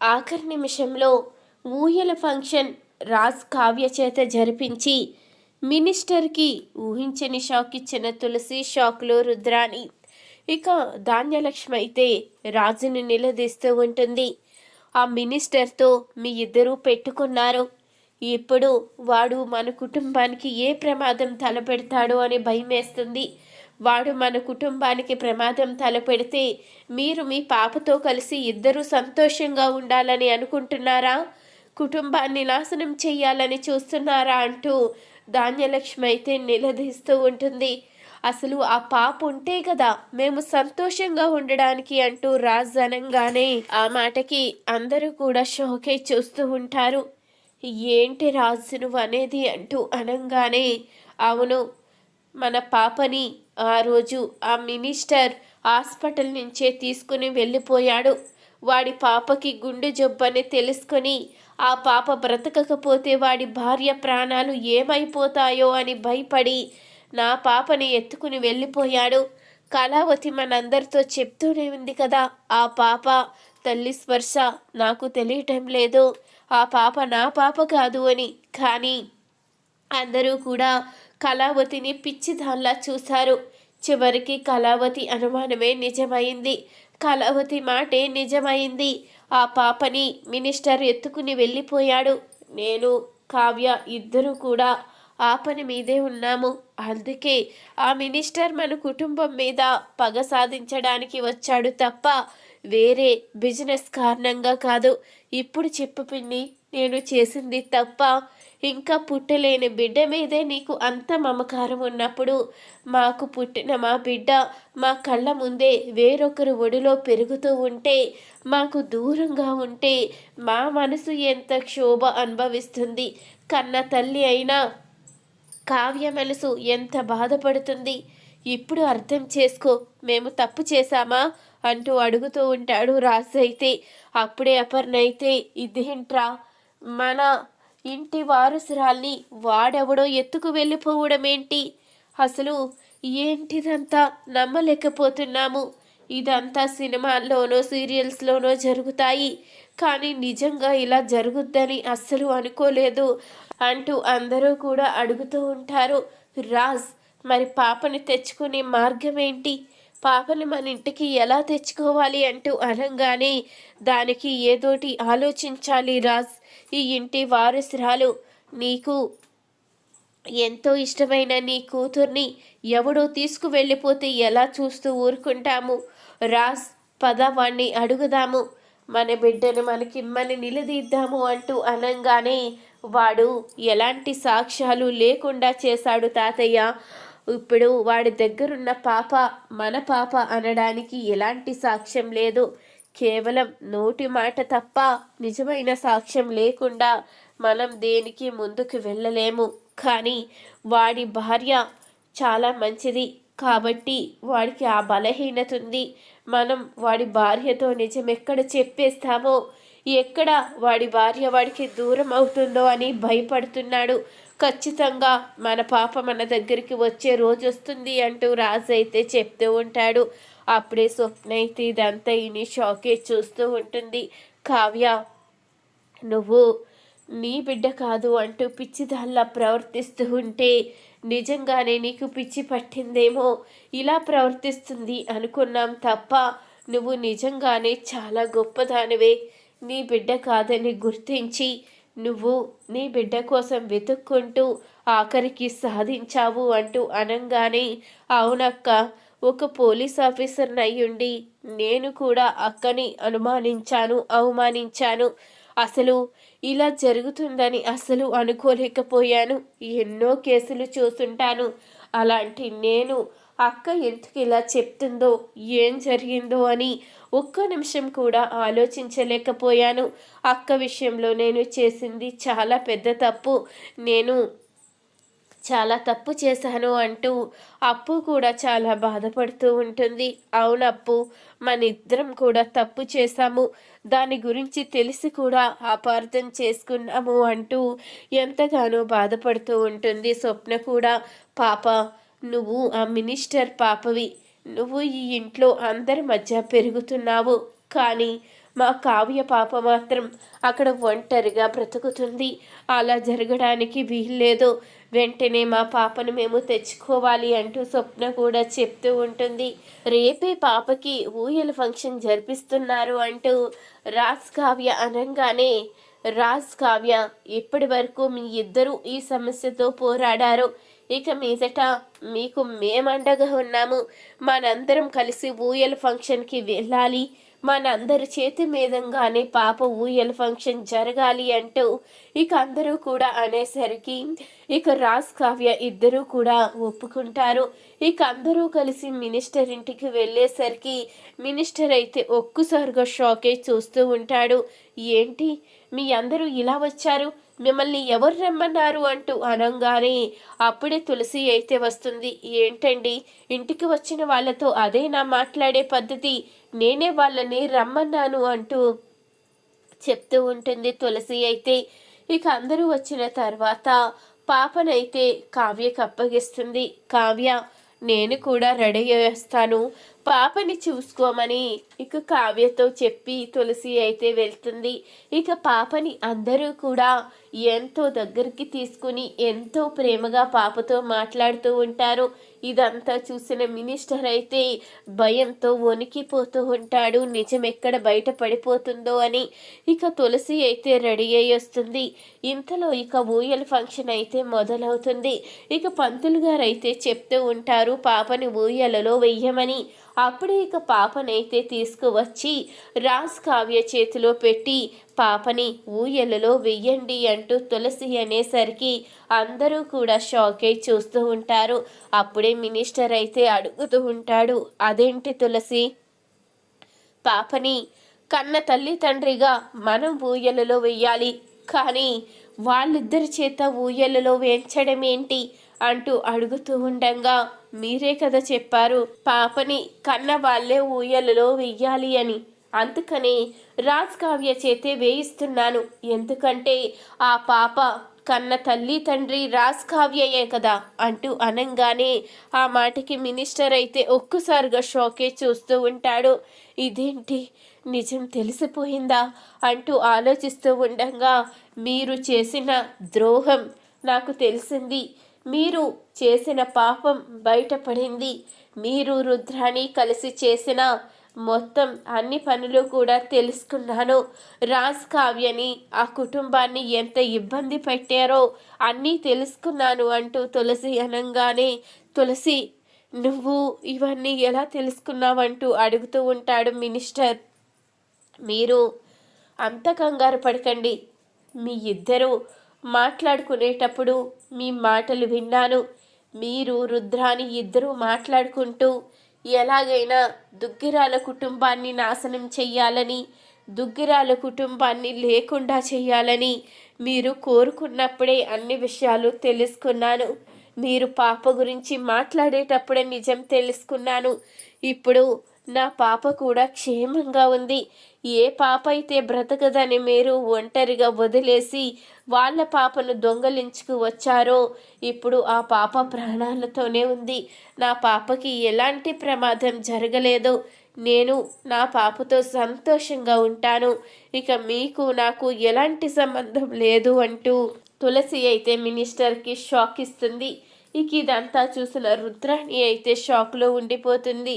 ఆఖరి నిమిషంలో ఊయల ఫంక్షన్ రాజ్ కావ్య చేత జరిపించి మినిస్టర్కి ఊహించని షాక్ ఇచ్చిన తులసి షాక్లో రుద్రాణి. ఇక ధాన్యలక్ష్మి అయితే రాజుని నిలదీస్తూ ఉంటుంది. ఆ మినిస్టర్తో మీ ఇద్దరూ పెట్టుకున్నారు. ఇప్పుడు వాడు మన కుటుంబానికి ఏ ప్రమాదం తలపెడతాడో అని భయమేస్తుంది. వాడు మన కుటుంబానికి ప్రమాదం తలపెడితే మీరు మీ పాపతో కలిసి ఇద్దరూ సంతోషంగా ఉండాలని అనుకుంటున్నారా? కుటుంబాన్ని నాశనం చేయాలని చూస్తున్నారా అంటూ ధాన్యలక్ష్మి అయితే నిలదీస్తూ ఉంటుంది. అసలు ఆ పాప ఉంటే కదా మేము సంతోషంగా ఉండడానికి అంటూ రాజనంగానే ఆ మాటకి అందరూ కూడా షోకే చూస్తూ ఉంటారు. ఏంటి రాజు నువ్వు అనేది అంటూ అనంగానే అవును మన పాపని ఆ రోజు ఆ మినిస్టర్ హాస్పిటల్ నుంచే తీసుకుని వెళ్ళిపోయాడు. వాడి పాపకి గుండె జబ్బని తెలుసుకొని ఆ పాప బ్రతకకపోతే వాడి భార్య ప్రాణాలు ఏమైపోతాయో అని భయపడి నా పాపని ఎత్తుకుని వెళ్ళిపోయాడు. కళావతి మనందరితో చెప్తూనే ఉంది కదా ఆ పాప తల్లి స్పర్శ నాకు తెలియటం లేదు. ఆ పాప నా పాప కాదు అని. కానీ అందరూ కూడా కళావతిని పిచ్చిదాల్లా చూశారు. చివరికి కళావతి అనుమానమే నిజమైంది. కళావతి మాటే నిజమైంది. ఆ పాపని మినిస్టర్ ఎత్తుకుని వెళ్ళిపోయాడు. నేను కావ్య ఇద్దరు కూడా ఆ పని మీదే ఉన్నాము. అందుకే ఆ మినిస్టర్ మన కుటుంబం మీద పగ సాధించడానికి వచ్చాడు తప్ప వేరే బిజినెస్ కారణంగా కాదు. ఇప్పుడు చెప్పు పిన్ని నేను చేసింది తప్ప ఇంకా పుట్టలేని బిడ్డ మీదే నీకు అంత మమకారం ఉన్నప్పుడు మాకు పుట్టిన మా బిడ్డ మా కళ్ళ ముందే వేరొకరు ఒడిలో పెరుగుతూ ఉంటే మాకు దూరంగా ఉంటే మా మనసు ఎంత క్షోభ అనుభవిస్తుంది. కన్న తల్లి అయినా కావ్య మనసు ఎంత బాధపడుతుంది. ఇప్పుడు అర్థం చేసుకో మేము తప్పు చేశామా? అంటూ అడుగుతూ ఉంటాడు రాజు అయితే. అప్పుడే అపర్ణ అయితే ఇదేంట్రా? మన ఇంటి వారసురాల్ని వాడెవడో ఎత్తుకు వెళ్ళిపోవడం ఏంటి అసలు ఏంటిదంతా నమ్మలేకపోతున్నాము. ఇదంతా సినిమాల్లోనో సీరియల్స్లోనో జరుగుతాయి. కానీ నిజంగా ఇలా జరుగుద్దని అస్సలు అనుకోలేదు అంటూ అందరూ కూడా అడుగుతూ ఉంటారు. రాజ్ మరి పాపని తెచ్చుకునే మార్గం ఏంటి పాపని మన ఇంటికి ఎలా తెచ్చుకోవాలి అంటూ అనగానే దానికి ఏదోటి ఆలోచించాలి రాజ్. ఈ ఇంటి వారసురాలు నీకు ఎంతో ఇష్టమైన నీ కూతుర్ని ఎవడో తీసుకువెళ్ళిపోతే ఎలా చూస్తూ ఊరుకుంటాము? రాస్ పద వాణ్ణి అడుగుదాము. మన బిడ్డను మనకిమ్మని నిలదీద్దాము అంటూ అనంగానే వాడు ఎలాంటి సాక్ష్యాలు లేకుండా చేశాడు తాతయ్య. ఇప్పుడు వాడి దగ్గరున్న పాప మన పాప అనడానికి ఎలాంటి సాక్ష్యం లేదు. కేవలం నోటి మాట తప్ప నిజమైన సాక్ష్యం లేకుండా మనం దేనికి ముందుకు వెళ్ళలేము. కానీ వాడి భార్య చాలా మంచిది. కాబట్టి వాడికి ఆ బలహీనత ఉంది. మనం వాడి భార్యతో నిజం ఎక్కడ చెప్పేస్తామో ఎక్కడ వాడి భార్య వాడికి దూరం అవుతుందో అని భయపడుతున్నాడు. ఖచ్చితంగా మన పాప మన దగ్గరికి వచ్చే రోజు వస్తుంది అంటూ రాజు అయితే చెప్తూ ఉంటాడు. అప్పుడే స్వప్న అయితే ఇదంతా ఇని షాకే చూస్తూ ఉంటుంది. కావ్య నువ్వు నీ బిడ్డ కాదు అంటూ పిచ్చిదాల్లా ప్రవర్తిస్తూ ఉంటే నిజంగానే నీకు పిచ్చి పట్టిందేమో. ఇలా ప్రవర్తిస్తుంది అనుకున్నాం తప్ప నువ్వు నిజంగానే చాలా గొప్పదానివే. నీ బిడ్డ కాదని గుర్తించి నువ్వు నీ బిడ్డ కోసం వెతుక్కుంటూ ఆఖరికి సాధించావు అంటూ అనంగానే అవునక్క ఒక పోలీస్ ఆఫీసర్ని అయ్యుండి నేను కూడా అక్కని అనుమానించాను అవమానించాను. అసలు ఇలా జరుగుతుందని అసలు అనుకోలేకపోయాను. ఎన్నో కేసులు చూసుంటాను. అలాంటి నేను అక్క ఎందుకు ఇలా చెప్తుందో ఏం జరిగిందో అని ఒక్క నిమిషం కూడా ఆలోచించలేకపోయాను. అక్క విషయంలో నేను చేసింది చాలా పెద్ద తప్పు. నేను చాలా తప్పు చేశాను అంటూ అప్పు కూడా చాలా బాధపడుతూ ఉంటుంది. అవునప్పు మన ఇద్దరం కూడా తప్పు చేశాము. దాని గురించి తెలిసి కూడా అపార్థం చేసుకున్నాము అంటూ ఎంతగానో బాధపడుతూ ఉంటుంది స్వప్న కూడా. పాప నువ్వు ఆ మినిస్టర్ పాపవి. నువ్వు ఈ ఇంట్లో అందరి మధ్య పెరుగుతున్నావు. కానీ మా కావ్య పాప మాత్రం అక్కడ ఒంటరిగా బ్రతుకుతుంది. అలా జరగడానికి వీల్లేదు. వెంటనే మా పాపను మేము తెచ్చుకోవాలి అంటూ స్వప్న కూడా చెప్తూ ఉంటుంది. రేపే పాపకి ఊయల ఫంక్షన్ జరిపిస్తున్నారు అంటూ రాజ్ కావ్య అనగానే రాజ్ కావ్య ఇప్పటి వరకు మీ ఇద్దరు ఈ సమస్యతో పోరాడారు. ఇక మీదట మీకు మేమండగా ఉన్నాము. మనందరం కలిసి ఊయల ఫంక్షన్కి వెళ్ళాలి. మనందరి చేతి మీదంగానే పాప ఊయల ఫంక్షన్ జరగాలి అంటూ ఇక అందరూ కూడా అనేసరికి ఇక రాజ్ కావ్య ఇద్దరూ కూడా ఒప్పుకుంటారు. ఇక అందరూ కలిసి మినిస్టర్ ఇంటికి వెళ్ళేసరికి మినిస్టర్ అయితే ఒక్కసారిగా షాకే చూస్తూ ఉంటాడు. ఏంటి? మీ అందరూ ఇలా వచ్చారు? మిమ్మల్ని ఎవరు రమ్మన్నారు అంటూ అనంగానే అప్పుడే తులసి అయితే వస్తుంది. ఏంటండి? ఇంటికి వచ్చిన వాళ్ళతో అదే నా మాట్లాడే పద్ధతి. నేనే వాళ్ళని రమ్మన్నాను అంటూ చెప్తూ ఉంటుంది తులసి అయితే. ఇక అందరూ వచ్చిన తర్వాత పాపనైతే కావ్యకు అప్పగిస్తుంది. కావ్య నేను కూడా రెడీ చేస్తాను పాపని చూసుకోమని ఇక కావ్యతో చెప్పి తులసి అయితే వెళ్తుంది. ఇక పాపని అందరూ కూడా ఎంతో దగ్గరికి తీసుకుని ఎంతో ప్రేమగా పాపతో మాట్లాడుతూ ఉంటారు. ఇదంతా చూసిన మినిస్టర్ అయితే భయంతో వణికిపోతూ ఉంటాడు. నిజం ఎక్కడ బయట పడిపోతుందో అని ఇక తులసి అయితే రెడీ అయి వస్తుంది. ఇంతలో ఇక ఊయల ఫంక్షన్ అయితే మొదలవుతుంది. ఇక పంతులు గారు అయితే చెప్తూ ఉంటారు పాపని ఊయలలో వెయ్యమని. అప్పుడే ఇక పాపనైతే తీసుకువచ్చి రాజ్ కావ్య చేతిలో పెట్టి పాపని ఊయలలో వెయ్యండి అంటూ తులసి అనేసరికి అందరూ కూడా షాక్ అయి చూస్తూ ఉంటారు. అప్పుడే మినిస్టర్ అయితే అడుగుతూ ఉంటాడు అదేంటి తులసి? పాపని కన్న తల్లి తండ్రిగా మనం ఊయలలో వెయ్యాలి కానీ వాళ్ళిద్దరి చేత ఊయలలో వేయించడం ఏంటి అంటూ అడుగుతూ ఉండగా మీరే కదా చెప్పారు పాపని కన్న వాళ్ళే ఊయలలో వెయ్యాలి అని. అందుకని రాజ్ కావ్య చేతే వేయిస్తున్నాను. ఎందుకంటే ఆ పాప కన్న తల్లి తండ్రి రాజ్ కావ్యయే కదా అంటూ అనంగానే ఆ మాటకి మినిస్టర్ అయితే ఒక్కసారిగా షాకే చూస్తూ ఉంటాడు. ఇదేంటి? నిజం తెలిసిపోయిందా? అంటూ ఆలోచిస్తూ ఉండగా మీరు చేసిన ద్రోహం నాకు తెలిసింది. మీరు చేసిన పాపం బయటపడింది. మీరు రుద్రాని కలిసి చేసిన మొత్తం అన్ని పనులు కూడా తెలుసుకున్నాను. రాజ్ కావ్యని ఆ కుటుంబాన్ని ఎంత ఇబ్బంది పెట్టారో అన్నీ తెలుసుకున్నాను అంటూ తులసి అనంగానే తులసి నువ్వు ఇవన్నీ ఎలా తెలుసుకున్నావంటూ అడుగుతూ ఉంటాడు మినిస్టర్. మీరు అంత కంగారు పడకండి. మీ ఇద్దరు మాట్లాడుకునేటప్పుడు మీ మాటలు విన్నాను. మీరు రుద్రాని ఇద్దరూ మాట్లాడుకుంటూ ఎలాగైనా దుగ్గిరాల కుటుంబాన్ని నాశనం చెయ్యాలని దుగ్గిరాల కుటుంబాన్ని లేకుండా చేయాలని మీరు కోరుకున్నప్పుడే అన్ని విషయాలు తెలుసుకున్నాను. మీరు పాప గురించి మాట్లాడేటప్పుడే నిజం తెలుసుకున్నాను. ఇప్పుడు నా పాప కూడా క్షేమంగా ఉంది. ఏ పాప అయితే బ్రతకదని మీరు ఒంటరిగా వదిలేసి వాళ్ళ పాపను దొంగలించుకు వచ్చారో ఇప్పుడు ఆ పాప ప్రాణాలతోనే ఉంది. నా పాపకి ఎలాంటి ప్రమాదం జరగలేదు. నేను నా పాపతో సంతోషంగా ఉంటాను. ఇక మీకు నాకు ఎలాంటి సంబంధం లేదు అంటూ తులసి అయితే మినిస్టర్కి షాక్ ఇస్తుంది. ఇక ఇదంతా చూసిన రుద్రాణి అయితే షాక్లో ఉండిపోతుంది.